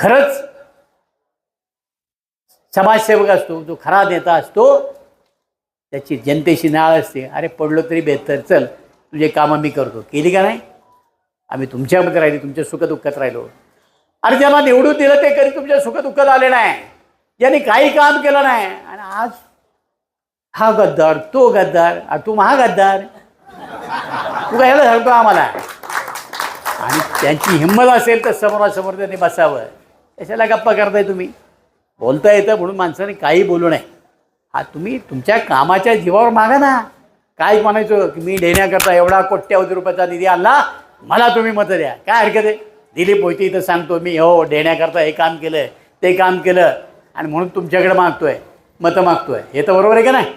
खरंच समाजसेवक असतो जो खरा नेता असतो त्याची जनतेशी नाळ असते. अरे पडलो तरी बेहतर चल तुझे कामं मी करतो. केली का नाही? आम्ही तुमच्यामध्ये राहिली तुमच्या सुखदुःखात राहिलो. अरे ज्यांना निवडून दिलं ते कधी तुमच्या सुखदुःखात आले नाही. ज्यांनी काही काम केलं नाही. आणि आज हा गद्दार तो गद्दार अरे तू महा गद्दार तू काय ह्याला सांगतो आम्हाला? आणि त्यांची हिंमत असेल तर समोरासमोर त्यांनी बसावं. कशाला गप्पा करताय तुम्ही? बोलता येतं म्हणून माणसाने काही बोलू नये. हा तुम्ही तुमच्या कामाच्या जीवावर मागा ना. काय म्हणायचं? की मी देण्याकरता एवढा कोट्यावधी रुपयाचा निधी आणला मला तुम्ही मतं द्या. काय हरकत आहे? दिलीप होती इथं सांगतो मी हो देण्याकरता हे काम केलं ते काम केलं. आणि म्हणून तुमच्याकडे मागतोय मतं मागतोय. हे तर बरोबर आहे का नाही?